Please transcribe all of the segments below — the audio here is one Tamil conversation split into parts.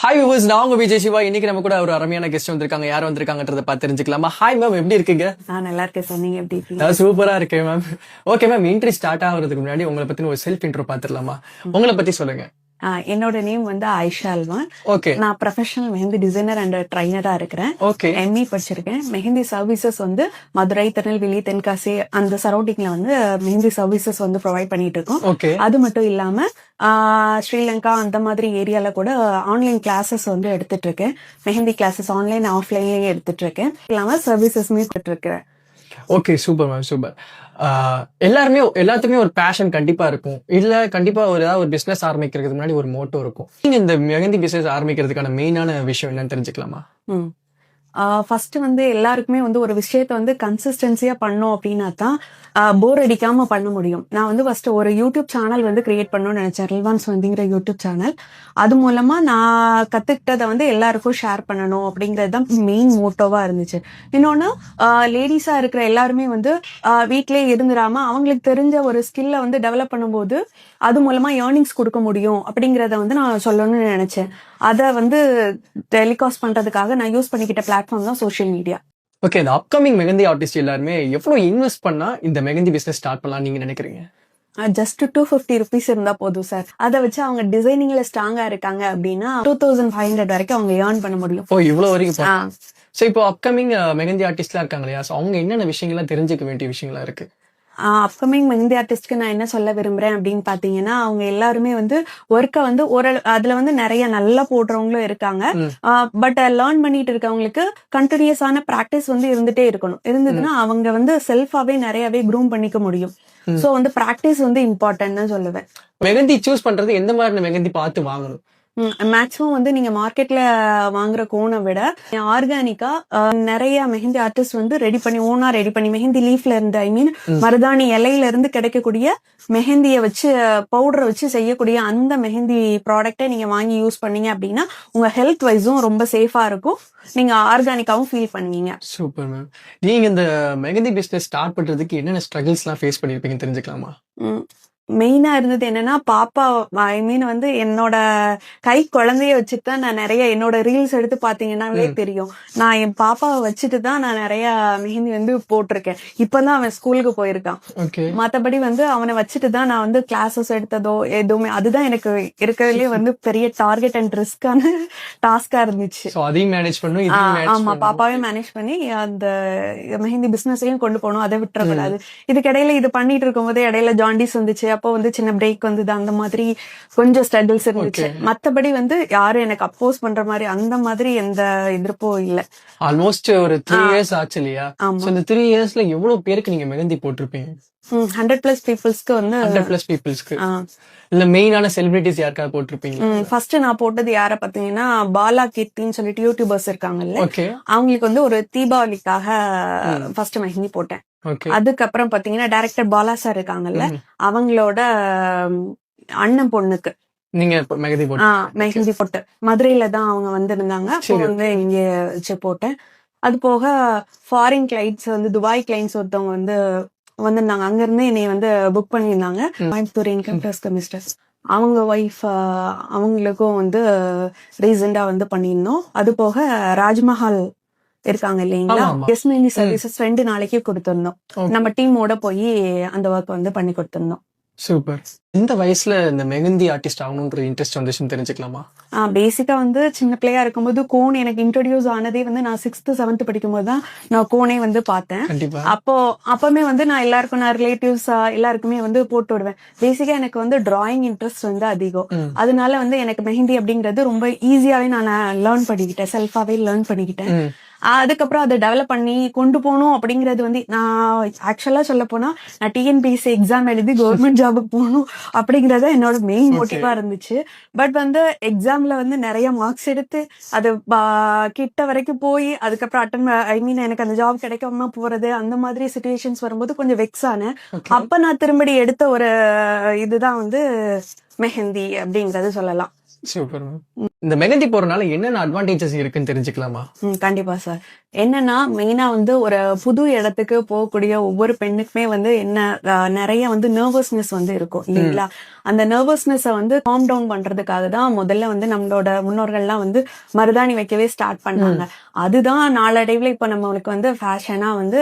ஹாய் விவர்ஸ் நான் உங்க விஜய் சிவா. இன்னைக்கு நம்ம கூட ஒரு அருமையான கெஸ்ட் வந்திருக்காங்க. யார் வந்திருக்காங்கன்றத பார்த்து தெரிஞ்சுக்கலாமா? ஹாய் மேம் எப்படி இருக்கீங்க? நான் நல்லா இருக்கேன் சார் நீங்க எப்படி இருக்கீங்க? சூப்பரா இருக்கேன் ma'am okay ma'am entry start ஆகுறதுக்கு முன்னாடி உங்களை பத்தின ஒரு செல்ஃப் இன்ட்ரோ பாத்துடலாமா உங்களை பத்தி சொல்லுங்க. என்னோட நேம் வந்து ஆயிஷா அல்வான் ஓகே நான் ப்ரொஃபஷனல் மெஹந்தி டிசைனர் அண்ட் ட்ரைனரா இருக்கிறேன். ஓகே எம்இ படிச்சிருக்கேன். மெஹந்தி சர்வீசஸ் வந்து மதுரை திருநெல்வேலி தென்காசி அந்த சரௌண்டிங்ல வந்து மெஹந்தி சர்வீசஸ் வந்து ப்ரொவைட் பண்ணிட்டு இருக்கோம். ஓகே அது மட்டும் இல்லாம ஸ்ரீலங்கா அந்த மாதிரி ஏரியால கூட ஆன்லைன் கிளாஸஸ் வந்து எடுத்துட்டு இருக்கேன். மெஹந்தி கிளாஸஸ் ஆன்லைன் ஆஃப்லைன்லயே எடுத்துட்டு இருக்கேன். இல்லாம சர்வீசஸ்மே கொடுத்துட்டு இருக்கிறேன். ஓகே சூப்பர் மேம் சூப்பர் எல்லாருமே எல்லாத்துக்குமே ஒரு பேஷன் கண்டிப்பா இருக்கும். இல்ல கண்டிப்பா ஒரு ஏதாவது ஒரு பிசினஸ் ஆரம்பிக்கிறதுக்கு முன்னாடி ஒரு மோட்டோ இருக்கும். நீங்க இந்த மெஹந்தி பிசினஸ் ஆரம்பிக்கிறதுக்கான மெயினான விஷயம் என்னன்னு தெரிஞ்சுக்கலாமா? ஃபஸ்ட்டு ஃபர்ஸ்ட் வந்து எல்லாருக்குமே வந்து ஒரு விஷயத்த வந்து கன்சிஸ்டன்சியா பண்ணோம் அப்படின்னா தான் போர் அடிக்காம பண்ண முடியும். நான் வந்து ஃபஸ்ட்டு ஒரு யூடியூப் சேனல் வந்து கிரியேட் பண்ணணும்னு நினைச்சேன். ரில்வான்ஸ் வந்துங்கிற யூடியூப் சேனல் அது மூலமாக நான் கற்றுக்கிட்டதை வந்து எல்லாருக்கும் ஷேர் பண்ணணும் அப்படிங்கிறது தான் மெயின் மோட்டோவாக இருந்துச்சு. இன்னொன்னு லேடிஸாக இருக்கிற எல்லாருமே வந்து வீட்டிலேயே வீட்டிலே அவங்களுக்கு தெரிஞ்ச ஒரு ஸ்கில்லை வந்து டெவலப் பண்ணும்போது அது மூலமாக ஏர்னிங்ஸ் கொடுக்க முடியும் அப்படிங்கிறத வந்து நான் சொல்லணும்னு நினச்சேன். அதை வந்து டெலிகாஸ்ட் பண்றதுக்காக நான் யூஸ் பண்ணிக்கிட்ட பிளாட்ஃபார்ம் தான் சோஷியல் மீடியா ஓகே இந்த அப்கமிங் மெகந்தி ஆர்டிஸ்ட் எல்லாருமே எவ்வளவு இன்வெஸ்ட் பண்ணா இந்த மெகந்தி பிசினஸ் ஸ்டார்ட் பண்ணலாம் நீங்க நினைக்கிறீங்க? ஜஸ்ட் டூ ஃபிஃப்டி ருபீஸ் இருந்தா போதும் சார் அதை வச்சு அவங்க டிசைனிங்ல ஸ்ட்ராங்கா இருக்காங்க அப்படின்னா டூ தௌசண்ட் ஃபைவ் ஹண்ட்ரட் வரைக்கும் அவங்க ஏர்ன் பண்ண முடியும். ஓ இவ்வளவு வரைக்கும். ஸோ இப்போ அப்கமிங் மெகந்தி ஆர்டிஸ்ட்லாம் இருக்காங்க இல்லையா? ஸோ அவங்க என்னென்ன விஷயங்கள்லாம் தெரிஞ்சுக்க வேண்டிய விஷயங்களா இருக்கு? அப்கமிங் மெஹந்தி ஆர்டிஸ்ட்க்கு நான் என்ன சொல்ல விரும்புறேன் அப்படின்னு பாத்தீங்கன்னா அவங்க எல்லாருமே வந்து ஒர்க்கை வந்து ஒரு அதுல வந்து நிறைய நல்லா போடுறவங்களும் இருக்காங்க. பட் லேர்ன் பண்ணிட்டு இருக்கவங்களுக்கு கண்டினியூஸான ப்ராக்டிஸ் வந்து இருந்துட்டே இருக்கணும். இருந்ததுன்னா அவங்க வந்து செல்ஃபாவே நிறையவே க்ரூம் பண்ணிக்க முடியும். சோ வந்து ப்ராக்டிஸ் வந்து இம்பார்ட்டன்ட் தான் சொல்லுவேன். மெகந்தி சூஸ் பண்றது எந்த மாதிரி மெகந்தி பார்த்து வாங்கணும்? மேக்ஸிமம் வந்து நீங்க மார்க்கெட்ல வாங்குற கோனை விட ஆர்கானிக்கா நிறைய மெஹந்தி ஆர்டிஸ்ட் வந்து ரெடி பண்ணி ஓனா ரெடி பண்ணி மெஹந்தி லீஃப்ல இருந்து ஐ மீன். மருதாணி இலையில இருந்து கிடைக்கக்கூடிய மெஹந்திய வச்சு பவுடரை வச்சு செய்யக்கூடிய அந்த மெஹந்தி ப்ராடக்ட்டை நீங்க வாங்கி யூஸ் பண்ணீங்க அப்படின்னா உங்க ஹெல்த் வைஸும் ரொம்ப சேஃபா இருக்கும். நீங்க ஆர்கானிக்காவும் ஃபீல் பண்ணுவீங்க. சூப்பர் மேம் நீங்க இந்த மெகந்தி பிசினஸ் ஸ்டார்ட் பண்றதுக்கு என்னென்ன ஸ்ட்ரகிள்ஸ்லாம் ஃபேஸ் பண்ணிருப்பீங்கன்னு தெரிஞ்சுக்கலாமா? மெயினா இருந்தது என்னன்னா பாப்பா ஐ மீன் வந்து என்னோட கை குழந்தைய வச்சுட்டு தான் நான் நிறைய என்னோட ரீல்ஸ் எடுத்து பாத்தீங்கன்னாவே. தெரியும். நான் என் பாப்பாவை வச்சுட்டு தான் நான் நிறைய மெஹந்தி வந்து போட்டிருக்கேன். இப்பதான் அவன் ஸ்கூலுக்கு போயிருக்கான். மத்தபடி வந்து அவனை வச்சுட்டு தான் நான் வந்து கிளாஸஸ் எடுத்ததோ எதுவுமே அதுதான் எனக்கு இருக்கிறதுலயே வந்து பெரிய டார்கெட் அண்ட் ரிஸ்கான டாஸ்கா இருந்துச்சு. அதையும் மேனேஜ் பண்ணும் ஆமா பண்ணணும். பாப்பாவே மேனேஜ் பண்ணி அந்த மெஹந்தி பிசினஸையும் கொண்டு போகணும். அதை விட்டுறக்கூடாது. இதுக்கிடையில இது பண்ணிட்டு இருக்கும்போது இடையில ஜாண்டிஸ் வந்துச்சு. அப்போ வந்து சின்ன பிரேக் வந்தது அந்த மாதிரி கொஞ்சம் ஸ்ட்ரகிள்ஸ் இருந்துச்சு. மத்தபடி வந்து யாரும் எனக்கு அப்போஸ் பண்ற மாதிரி அந்த மாதிரி எந்த எதிர்ப்பும் இல்ல. ஆல்மோஸ்ட் ஒரு த்ரீ. இயர்ஸ் ஆச்சு இல்லையா? இந்த த்ரீ இயர்ஸ்ல எவ்வளவு பேருக்கு நீங்க மெகந்தி போட்டிருப்பீங்க? ஹண்ட்ரட் பிளஸ் பீப்புள்ஸ்க்கு வந்து ஹண்ட்ரட் பிளஸ் பீப்புள்ஸ்க்கு இல்ல மெயினான செலிபிரிட்டிஸ் யாருக்காவது போட்டிருப்பீங்க ஃபர்ஸ்ட் நான் போட்டது யார பாத்தீங்கன்னா பாலா கீர்த்தின்னு சொல்லிட்டு யூடியூபர்ஸ் இருக்காங்கல்ல. அவங்களுக்கு வந்து ஒரு தீபாவளிக்காக ஃபர்ஸ்ட் மெஹந்தி போட்டேன். அதுக்கப்புறம் பாத்தீங்கன்னா டைரக்டர் பாலா சார் இருக்காங்கல்ல அவங்களோட அண்ணன் பொண்ணுக்கு. நீங்க ஆ, மெஹந்தி போட்டு. மதுரையில தான் அவங்க வந்திருந்தாங்க. வந்து இங்க போட்டேன். அது போக ஃபாரின் கிளைண்ட்ஸ் வந்து துபாய் கிளைண்ட்ஸ் ஒருத்தவங்க வந்து வந்திருந்தாங்க. அங்க இருந்து என்னை வந்து புக் பண்ணியிருந்தாங்க. கோயம்புத்தூர் இன்கம் டேக்ஸ் கமிஸ்டர்ஸ் அவங்க ஒய்ஃப் அவங்களுக்கும் வந்து ரீசெண்டா வந்து பண்ணியிருந்தோம். அது போக ராஜ்மஹால் இருக்காங்க இல்லைங்களா? ஆமா, ஆமா. எஸ் மெஹந்தி சர்வீசஸ் ரெண்டு நாளைக்கு கொடுத்திருந்தோம். நம்ம டீமோட போய் அந்த ஒர்க் வந்து பண்ணி கொடுத்திருந்தோம் சூப்பர். இந்த வயசுல இந்த மெகந்தி ஆர்டிஸ்ட் ஆகணுன்ற இன்ட்ரெஸ்ட் வந்துச்சுன்னு தெரிஞ்சுக்கலாமா? பேசிக்கா வந்து சின்ன பிள்ளையா இருக்கும்போது கோன் எனக்கு இன்ட்ரடியூஸ் ஆனதே வந்து நான் சிக்ஸ்த் செவன்த் படிக்கும்போது தான் நான் கோனே வந்து பார்த்தேன். அப்போ அப்பவுமே வந்து நான் எல்லாருக்கும் நான் ரிலேட்டிவ்ஸ் எல்லாருக்குமே வந்து போட்டு விடுவேன். பேசிக்கா எனக்கு வந்து டிராயிங் இன்ட்ரெஸ்ட் வந்து அதிகம். அதனால வந்து எனக்கு மெஹந்தி அப்படிங்கிறது ரொம்ப ஈஸியாவே நான் லேர்ன் பண்ணிக்கிட்டேன். செல்ஃபாவே லேர்ன் பண்ணிக்கிட்டேன். அதுக்கப்புறம் அதை டெவலப் பண்ணி கொண்டு போகணும் அப்படிங்கிறது வந்து நான் ஆக்சுவலா சொல்ல போனா நான் டிஎன்பிஎஸ்சி எக்ஸாம் எழுதி கவர்மெண்ட் ஜாபுக்கு போகணும் அப்படிங்கறத என்னோட மெயின் Okay. மோட்டிவா இருந்துச்சு பட் வந்து எக்ஸாம்ல வந்து நிறைய மார்க்ஸ் எடுத்து அது கிட்ட வரைக்கும் போய் அதுக்கப்புறம் அட்டன் ஐ மீன் எனக்கு அந்த ஜாப் கிடைக்காம போறது அந்த மாதிரி சுச்சுவேஷன்ஸ் வரும்போது கொஞ்சம் வெக்ஸ் ஆனேன். அப்ப நான் திரும்படி எடுத்த ஒரு இதுதான் வந்து மெஹந்தி அப்படிங்கறது சொல்லலாம் சூப்பர் மேம். இந்த மெகந்தி போறனால என்னென்ன அட்வான்டேஜஸ் இருக்குன்னு தெரிஞ்சுக்கலாமா? ம், கண்டிப்பா சார். என்னன்னா மெயினா வந்து ஒரு புது இடத்துக்கு போகக்கூடிய ஒவ்வொரு பெண்ணுக்குமே வந்து என்ன அஹ், நிறைய வந்து நர்வஸ்னஸ் வந்து இருக்கும் இல்லைங்களா? அந்த நர்வஸ்னஸை வந்து காம் டவுன் பண்றதுக்காக தான் முதல்ல வந்து நம்மளோட முன்னோர்கள்லாம் வந்து மருதாணி வைக்கவே ஸ்டார்ட் பண்ணாங்க. அதுதான் நாளடைவில் இப்ப நம்மளுக்கு வந்து ஃபேஷனா வந்து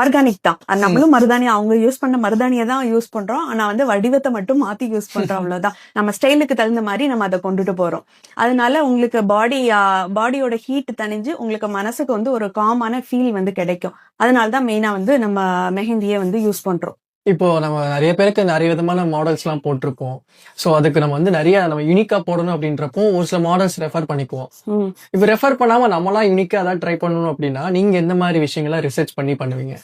ஆர்கானிக் தான். நம்மளும் மருதாணி அவங்க யூஸ் பண்ண மருதாணியை தான் யூஸ் பண்றோம். ஆனா வந்து வடிவத்தை மட்டும் மாத்தி யூஸ் பண்றோம் அவ்வளவுதான். நம்ம ஸ்டைலுக்கு தகுந்த மாதிரி நம்ம அதை கொண்டுட்டு போறோம். அதனால உங்களுக்கு பாடி பாடியோட ஹீட் தணிஞ்சு உங்களுக்கு மனசுக்கு வந்து ஒரு காமான ஃபீல் வந்து கிடைக்கும். அதனால தான் மெயினா வந்து நம்ம மெஹந்தியை வந்து யூஸ் பண்றோம். இப்போ நம்ம நிறைய பேருக்கு நிறைய விதமான மாடல்ஸ் எல்லாம் போட்டிருப்போம். சோ அதுக்கு நம்ம வந்து நிறைய நம்ம யூனிக்கா போடணும் அப்படின்றப்போ ஒரு சில மாடல்ஸ் ரெஃபர் பண்ணிக்குவோம். இப்போ ரெஃபர் பண்ணாம நம்மளாம் யூனிக்கா அதான் ட்ரை பண்ணணும் அப்படின்னா நீங்க எந்த மாதிரி விஷயங்களை ரிசர்ச் பண்ணி பண்ணுவீங்க?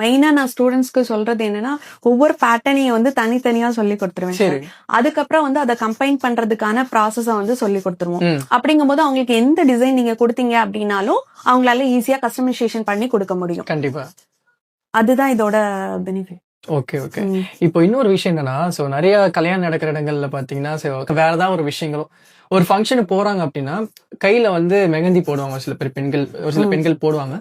மெயினா நான் ஸ்டூடெண்ட்ஸ்க்கு சொல்றது என்னன்னா ஒவ்வொரு பேட்டர்னையும் வந்து தனித்தனியா சொல்லி கொடுத்துருவேன் சரி. அதுக்கப்புறம் வந்து அதை கம்பைன் பண்றதுக்கான ப்ராசஸ வந்து சொல்லி கொடுத்துருவோம். ம். அப்படிங்கும்போது அவங்களுக்கு எந்த டிசைன் நீங்க கொடுத்தீங்க அப்படின்னாலும் அவங்களால ஈஸியா கஸ்டமைசேஷன் பண்ணி கொடுக்க முடியும். கண்டிப்பா. அதுதான் இதோட பெனிஃபிட் ஓகே ஓகே இப்போ இன்னொரு விஷயம் என்னன்னா சோ நிறைய கல்யாணம் நடக்கிற இடங்கள்ல பாத்தீங்கன்னா வேற ஏதாவது ஒரு விஷயங்களும். ஒரு ஃபங்க்ஷனுக்கு போறாங்க அப்படின்னா கையில வந்து மெகந்தி போடுவாங்க சில பேர் பெண்கள் ஒரு சில. பெண்கள் போடுவாங்க.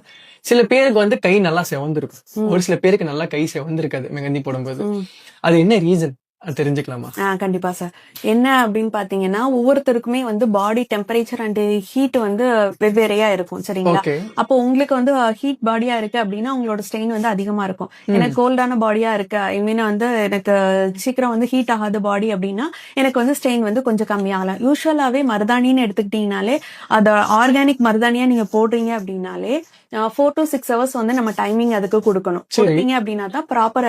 சில பேருக்கு வந்து கை நல்லா செவந்திருக்கும். ஒரு சில பேருக்கு நல்லா கை செவந்திருக்காது மெகந்தி போடும்போது. அது என்ன ரீசன் தெரிஞ்சுக்கலாமா? கண்டிப்பா சார் என்ன அப்படின்னு பாத்தீங்கன்னா ஒவ்வொருத்தருக்குமே வந்து பாடி டெம்பரேச்சர் அண்ட் ஹீட் வந்து வெவ்வேறையா இருக்கும் சரிங்களா? அப்போ உங்களுக்கு வந்து ஹீட் பாடியா இருக்கு அப்படின்னா உங்களோட ஸ்ட்ரெயின் வந்து அதிகமா இருக்கும். எனக்கு கோல்டான பாடியா இருக்கு ஐ மீன் வந்து எனக்கு சீக்கிரம் வந்து ஹீட் ஆகாத பாடி அப்படின்னா எனக்கு வந்து ஸ்ட்ரெயின் வந்து கொஞ்சம் கம்மியாகலாம் யூஸ்வலாவே மருதாணின்னு எடுத்துக்கிட்டீங்கனாலே அது ஆர்கானிக் மருதாணியா நீங்க போடுறீங்க அப்படின்னாலே ஃபோர் டு சிக்ஸ் ஹவர்ஸ் வந்து நம்ம டைமிங் அதுக்கு கொடுக்கணும். கொடுத்தீங்க அப்படின்னா தான் ப்ராப்பர்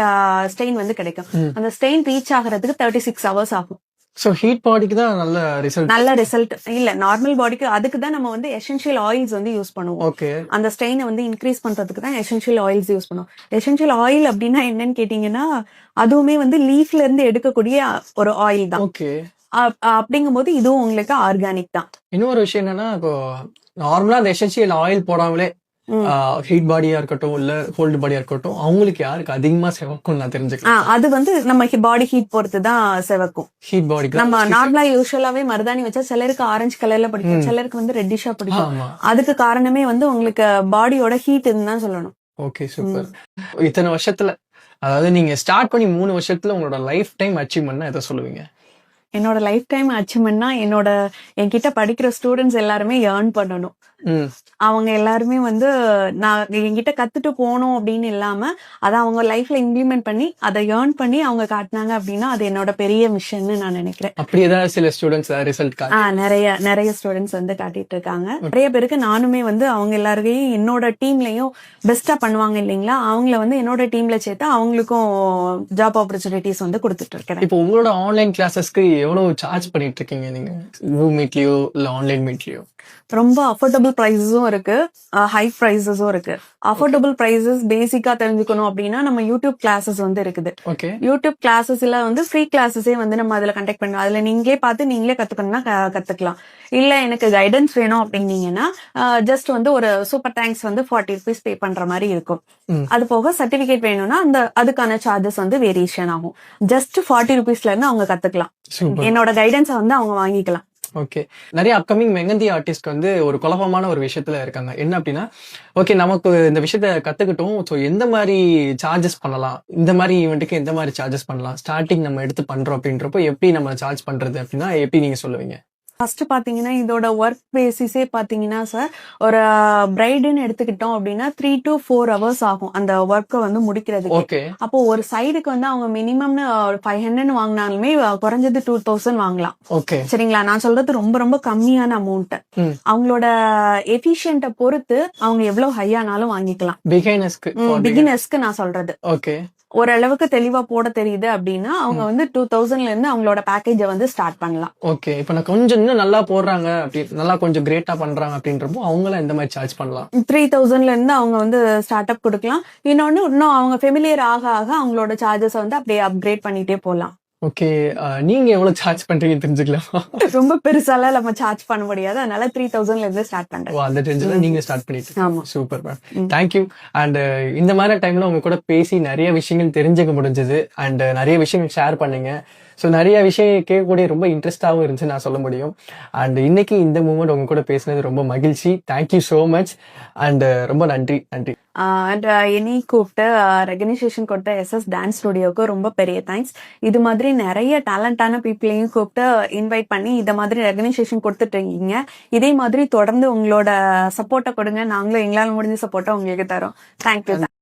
ஸ்ட்ரெயின் வந்து கிடைக்கும். அந்த ஸ்ட்ரெயின் ரீச் ஆகிறதுக்கு தேர்ட்டி சிக்ஸ் ஹவர்ஸ் ஆகும் சோ ஹீட் பாடிக்கு தான் நல்ல ரிசல்ட் நல்ல ரிசல்ட் இல்ல நார்மல் பாடிக்கு அதுக்கு தான் நம்ம வந்து எசென்ஷியல் ஆயில்ஸ் வந்து யூஸ் பண்ணுவோம். ஓகே அந்த ஸ்ட்ரெயினை வந்து இன்க்ரீஸ் பண்றதுக்கு தான் எசென்ஷியல் ஆயில்ஸ் யூஸ் பண்ணுவோம். எசென்ஷியல் ஆயில் அப்படின்னா என்னன்னு கேட்டீங்கன்னா அதுவுமே வந்து லீஃப்ல இருந்து எடுக்கக்கூடிய ஒரு ஆயில் தான். ஓகே அப்படிங்கும்போது இதுவும் உங்களுக்கு ஆர்கானிக் தான். இன்னொரு விஷயம் என்னன்னா இப்போ நார்மலா அந்த எசென்சியல் ஆயில் போடாமலே. ஹீட் பாடியா இருக்கட்டும் இல்ல கோல்டு பாடியா இருக்கட்டும் அவங்களுக்கு யாருக்கு அதிகமா செவக்கும் நான் ஆ, தெரிஞ்சுக்கலாம் அது வந்து நம்ம பாடி ஹீட் பொறுத்து தான் செவக்கும். ஹீட் பாடிக்கு நம்ம நார்மலா யூஸ்வலாவே மருதாணி வச்சா சிலருக்கு ஆரஞ்சு கலர்ல பிடிக்கும். சிலருக்கு வந்து ரெட்டிஷா பிடிக்கும். அதுக்கு காரணமே வந்து உங்களுக்கு பாடியோட ஹீட் தான் சொல்லணும். ஓகே சூப்பர் இத்தனை வருஷத்துல அதாவது நீங்க ஸ்டார்ட் பண்ணி மூணு வருஷத்துல உங்களோட லைஃப் டைம் அச்சீவ் பண்ண எதை சொல்லுவீங்க? என்னோட லைஃப் டைம் அச்சீவ்மெண்ட்னா என்னோட என்கிட்ட படிக்கிற ஸ்டூடெண்ட்ஸ் எல்லாருமே ஏர்ன் பண்ணணும். அவங்க எல்லாருமே வந்து நான் என்கிட்ட கத்துட்டு போகணும் அப்படின்னு இல்லாம அதை அவங்க லைஃப்ல இம்ப்ளிமெண்ட் பண்ணி அதை ஏர்ன் பண்ணி அவங்க காட்டினாங்க அப்படின்னா அது என்னோட பெரிய மிஷன்னு நான் நினைக்கிறேன். அப்படி ஏதாவது சில ஸ்டூடெண்ட்ஸ் ரிசல்ட் ஆ நிறைய நிறைய ஸ்டூடெண்ட்ஸ் வந்து காட்டிட்டு இருக்காங்க. நிறைய பேருக்கு நானுமே வந்து அவங்க எல்லாரையும் என்னோட டீம்லயும் பெஸ்டா பண்ணுவாங்க இல்லைங்களா? அவங்கள வந்து என்னோட டீம்ல சேர்த்து அவங்களுக்கும் ஜாப் ஆப்பர்ச்சுனிட்டிஸ் வந்து கொடுத்துட்டு இருக்கிறேன். இப்போ உங்களோட ஆன்லைன் கிளாஸஸ்க்கு எவ்வளவு சார்ஜ் பண்ணிட்டு இருக்கீங்க நீங்க ஜூம் மீட்லயோ இல்ல ஆன்லைன் மீட்லயோ ரொம்ப அஃபோர்டபுள் ப்ரைஸஸும் இருக்கு. ஹை ப்ரைஸஸும் இருக்கு. அஃபோர்டபுள் ப்ரைஸஸ் பேசிக்கா தெரிஞ்சுக்கணும் அப்படின்னா நம்ம யூடியூப் கிளாஸஸ் வந்து இருக்குது. ஓகே யூடியூப் கிளாஸஸ்ல வந்து ஃப்ரீ கிளாஸஸே வந்து நம்ம அதுல கண்டக்ட் பண்ணலாம். அதுல நீங்களே பார்த்து நீங்களே கத்துக்கணும்னா கத்துக்கலாம். இல்ல எனக்கு கைடன்ஸ் வேணும் அப்படின்னீங்கன்னா ஜஸ்ட் வந்து ஒரு சூப்பர் தேங்க்ஸ் வந்து ஃபார்ட்டி ருபீஸ் பே பண்ற மாதிரி இருக்கும். அது போக சர்டிபிகேட் வேணும்னா அந்த அதுக்கான சார்ஜஸ் வந்து வேரியேஷன் ஆகும். ஜஸ்ட் ஃபார்ட்டி ருபீஸ்ல இருந்து அவங்க கத்துக்கலாம். என்னோட கைடன்ஸை வந்து அவங்க வாங்கிக்கலாம். ஓகே நிறைய அப்கமிங் மெகந்தி ஆர்டிஸ்ட் வந்து ஒரு குழப்பமான ஒரு விஷயத்துல இருக்காங்க. என்ன அப்படின்னா ஓகே நமக்கு இந்த விஷயத்த கத்துக்கிட்டோம். ஸோ எந்த மாதிரி சார்ஜஸ் பண்ணலாம்? இந்த மாதிரி ஈவெண்ட்டுக்கு எந்த மாதிரி சார்ஜஸ் பண்ணலாம்? ஸ்டார்டிங் நம்ம எடுத்து பண்றோம் அப்படின்றப்போ எப்படி நம்ம சார்ஜ் பண்றது அப்படின்னா எப்படி நீங்க சொல்லுவீங்க? ஃபர்ஸ்ட் பாத்தீங்கன்னா இதோட ஒர்க் பேசிஸே பாத்தீங்கன்னா சார் ஒரு பிரைடுன்னு எடுத்துக்கிட்டோம் அப்படின்னா த்ரீ டு ஃபோர் ஹவர்ஸ் ஆகும் அந்த ஒர்க்கை வந்து முடிக்கிறதுக்கு. ஓகே அப்போ ஒரு சைடுக்கு வந்து அவங்க மினிமம்னு ஃபைவ் ஹண்ட்ரட் வாங்கினாலுமே குறைஞ்சது டூ தௌசண்ட் வாங்கலாம். சரிங்களா? நான் சொல்றது ரொம்ப ரொம்ப கம்மியான அமௌண்ட். அவங்களோட எஃபிஷியன்ட்டை பொறுத்து அவங்க எவ்வளவு ஹையானாலும் வாங்கிக்கலாம். பிகைனஸ்க்கு பிகினர்ஸ்க்கு நான் சொல்றது. ஓகே ஓரளவுக்கு தெளிவா போட தெரியுது அப்படின்னா அவங்க வந்து டூ தௌசண்ட்ல இருந்து அவங்களோட பேக்கேஜை வந்து ஸ்டார்ட் பண்ணலாம். ஓகே இப்போ நான் கொஞ்சம் இன்னும் நல்லா போடுறாங்க அப்படி நல்லா கொஞ்சம் கிரேட்டா பண்றாங்க அப்படின்றப்போ அவங்களாம் எந்த மாதிரி சார்ஜ் பண்ணலாம். த்ரீ தௌசண்ட்ல இருந்து அவங்க வந்து ஸ்டார்ட் அப் கொடுக்கலாம். இன்னொன்னு இன்னும் அவங்க ஃபெமிலியர் ஆக ஆக அவங்களோட சார்ஜஸ் வந்து அப்படியே அப்கிரேட் பண்ணிட்டே போகலாம் ஓகே நீங்க எவ்வளவு சார்ஜ் பண்றீங்க தெரிஞ்சுக்கலாமா? ரொம்ப பெருசாலாம் நம்ம சார்ஜ் பண்ண முடியாது. அதனால த்ரீ தௌசண்ட்ல இருந்து ஸ்டார்ட் பண்றேன் ஓ அந்த ரேஞ்சில் நீங்க ஸ்டார்ட் பண்ணிட்டு ஆமா. சூப்பர் மேம் தேங்க்யூ அண்ட் இந்த மாதிரி டைம்ல உங்க கூட பேசி நிறைய விஷயங்கள் தெரிஞ்சுக்க முடிஞ்சது. அண்ட் நிறைய விஷயங்கள் ஷேர் பண்ணீங்க. ஸோ நிறைய விஷயம் கேட்கக்கூடிய ரொம்ப இன்ட்ரெஸ்டாகவும் இருந்துச்சு நான் சொல்ல முடியும். அண்ட் இன்னைக்கு இந்த மூமெண்ட் உங்க கூட பேசினது ரொம்ப மகிழ்ச்சி. தேங்க்யூ ஸோ மச் அண்ட் ரொம்ப நன்றி. நன்றி. அண்ட் என்னை கூப்பிட்டு ரெகனைசேஷன் கொடுத்த எஸ்எஸ் டான்ஸ் ஸ்டுடியோவுக்கு ரொம்ப பெரிய தேங்க்ஸ் இது மாதிரி நிறைய டேலண்டான பீப்புளையும் கூப்பிட்டு இன்வைட் பண்ணி இந்த மாதிரி ரெகனைசேஷன் கொடுத்துட்டு இருக்கீங்க. இதே மாதிரி தொடர்ந்து உங்களோட சப்போர்ட்டை கொடுங்க. நாங்களும் எங்களால் முடிஞ்ச சப்போர்ட்டை உங்களுக்கு தரோம். தேங்க்யூ